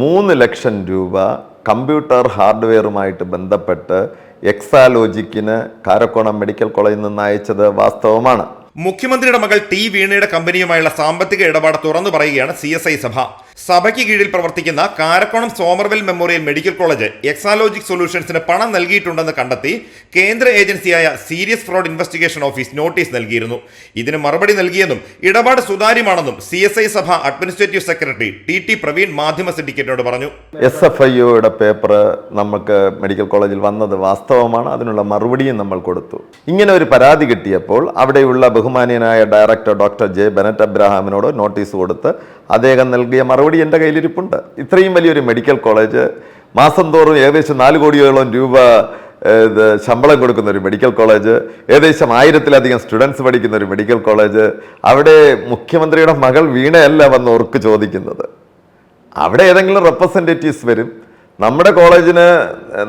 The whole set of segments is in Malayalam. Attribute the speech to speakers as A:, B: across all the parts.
A: മൂന്ന് ലക്ഷം രൂപ കമ്പ്യൂട്ടർ ഹാർഡ്വെയറുമായിട്ട് ബന്ധപ്പെട്ട് എക്സാലോജിക്കിന് കാരക്കോണം മെഡിക്കൽ കോളേജിൽ നിന്ന് അയച്ചത് വാസ്തവമാണ്.
B: മുഖ്യമന്ത്രിയുടെ മകൾ ടി വീണയുടെ കമ്പനിയുമായുള്ള സാമ്പത്തിക ഇടപാട് തുറന്നു പറയുകയാണ് സി സഭ. സഭയ്ക്ക് കീഴിൽ പ്രവർത്തിക്കുന്ന Karakonam Somervell memorial medical college Exalogic സൊല്യൂഷൻസിന് പണം നൽകിയിട്ടുണ്ടെന്ന് കണ്ടെത്തി കേന്ദ്ര ഏജൻസിയായ serious fraud investigation office notice നൽകിയിരുന്നു. ഇതിന് മറുപടി നൽകിയെന്നും ഇടപാട് സുതാര്യമാണെന്നും സി എസ് ഐ സഭ administrative secretary T T Praveen മാധ്യമ സിൻഡിക്കേറ്റിനോട് പറഞ്ഞു.
A: എസ് എഫ് ഐ ഒയുടെ പേപ്പർ നമുക്ക് മെഡിക്കൽ കോളേജിൽ വന്നത് വാസ്തവമാണ്. അതിനുള്ള മറുപടിയും നമ്മൾ കൊടുത്തു. ഇങ്ങനെ ഒരു പരാതി കിട്ടിയപ്പോൾ അവിടെയുള്ള ബഹുമാനിയനായ ഡയറക്ടർ ഡോക്ടർ ജെ ബെനറ്റ് അബ്രഹാമിനോട് നോട്ടീസ് കൊടുത്ത് അദ്ദേഹം നൽകിയ മറുപടി എന്റെ കയ്യിലിരിപ്പുണ്ട്. ഇത്രയും വലിയൊരു മെഡിക്കൽ കോളേജ് മാസം തോറും ഏകദേശം നാല് കോടിയോളം രൂപ ശമ്പളം കൊടുക്കുന്ന ഒരു മെഡിക്കൽ കോളേജ് ഏകദേശം ആയിരത്തിലധികം സ്റ്റുഡൻസ് പഠിക്കുന്ന ഒരു മെഡിക്കൽ കോളേജ് അവിടെ മുഖ്യമന്ത്രിയുടെ മകൾ വീണയല്ല വന്ന് ഓർക്ക് ചോദിക്കുന്നത്. അവിടെ ഏതെങ്കിലും റെപ്രസെന്റേറ്റീവ്സ് വരും. നമ്മുടെ കോളേജിന്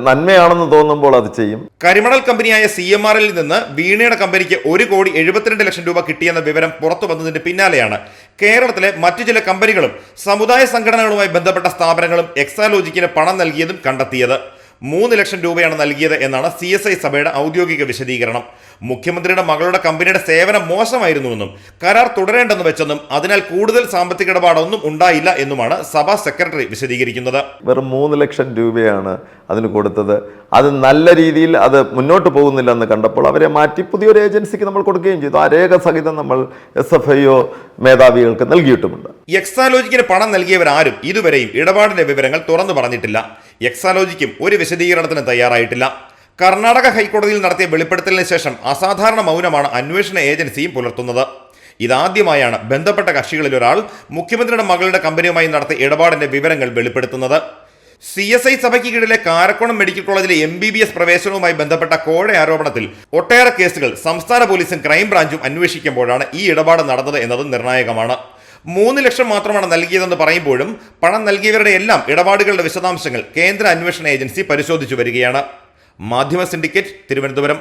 A: നന്മയാണെന്ന് തോന്നുമ്പോൾ അത് ചെയ്യും.
B: കരിമണൽ കമ്പനിയായ സി എം ആറിൽ നിന്ന് വീണയുടെ കമ്പനിക്ക് ഒരു കോടി എഴുപത്തിരണ്ട് ലക്ഷം രൂപ കിട്ടിയെന്ന വിവരം പുറത്തു വന്നതിന്റെ പിന്നാലെയാണ്. കേരളത്തിലെ മറ്റു ചില കമ്പനികളും സമുദായ സംഘടനകളുമായി ബന്ധപ്പെട്ട സ്ഥാപനങ്ങളും എക്സാലോജിക്കിന് പണം നൽകിയതും കണ്ടെത്തിയത്. മൂന്ന് ലക്ഷം രൂപയാണ് നൽകിയത് എന്നാണ് സി എസ് ഐ സഭയുടെ ഔദ്യോഗിക വിശദീകരണം. മുഖ്യമന്ത്രിയുടെ മകളുടെ കമ്പനിയുടെ സേവനം മോശമായിരുന്നുവെന്നും കരാർ തുടരേണ്ടെന്ന് വെച്ചെന്നും അതിനാൽ കൂടുതൽ സാമ്പത്തിക ഇടപാടൊന്നും ഉണ്ടായില്ല എന്നുമാണ് സഭാ സെക്രട്ടറി വിശദീകരിക്കുന്നത്.
A: വെറും മൂന്ന് ലക്ഷം രൂപയാണ് അതിന് കൊടുത്തത്. അത് നല്ല രീതിയിൽ അത് മുന്നോട്ട് പോകുന്നില്ലെന്ന് കണ്ടപ്പോൾ അവരെ മാറ്റി പുതിയൊരു ഏജൻസിക്ക് നമ്മൾ കൊടുക്കുകയും ചെയ്തു. ആ രേഖ സഹിതം നമ്മൾ എസ് എഫ് ഐ ഒ മേധാവികൾക്ക് നൽകിയിട്ടുമുണ്ട്.
B: എക്സാലോജിക്കിന് പണം നൽകിയവരാരും ഇതുവരെയും ഇടപാടിന്റെ വിവരങ്ങൾ തുറന്നു പറഞ്ഞിട്ടില്ല. എക്സാലോജിക്കും ഒരു വിശദീകരണത്തിന് തയ്യാറായിട്ടില്ല. കർണാടക ഹൈക്കോടതിയിൽ നടത്തിയ വെളിപ്പെടുത്തലിന് ശേഷം അസാധാരണ മൗനമാണ് അന്വേഷണ ഏജൻസിയും പുലർത്തുന്നത്. ഇതാദ്യമായാണ് ബന്ധപ്പെട്ട കക്ഷികളിൽ ഒരാൾ മുഖ്യമന്ത്രിയുടെ മകളുടെ കമ്പനിയുമായി നടത്തിയ ഇടപാടിന്റെ വിവരങ്ങൾ വെളിപ്പെടുത്തുന്നത്. സി എസ് ഐ സഭയ്ക്ക് കീഴിലെ കാരക്കോണം മെഡിക്കൽ കോളേജിലെ എം ബി ബി എസ് പ്രവേശനവുമായി ബന്ധപ്പെട്ട കോഴ ആരോപണത്തിൽ ഒട്ടേറെ കേസുകൾ സംസ്ഥാന പോലീസും ക്രൈംബ്രാഞ്ചും അന്വേഷിക്കുമ്പോഴാണ് ഈ ഇടപാട് നടന്നത് എന്നത് നിർണായകമാണ്. മൂന്ന് ലക്ഷം മാത്രമാണ് നൽകിയതെന്ന് പറയുമ്പോഴും പണം നൽകിയവരുടെ എല്ലാം ഇടപാടുകളുടെ വിശദാംശങ്ങൾ കേന്ദ്ര അന്വേഷണ ഏജൻസി പരിശോധിച്ചു വരികയാണ്. മാധ്യമ സിൻഡിക്കേറ്റ് തിരുവനന്തപുരം.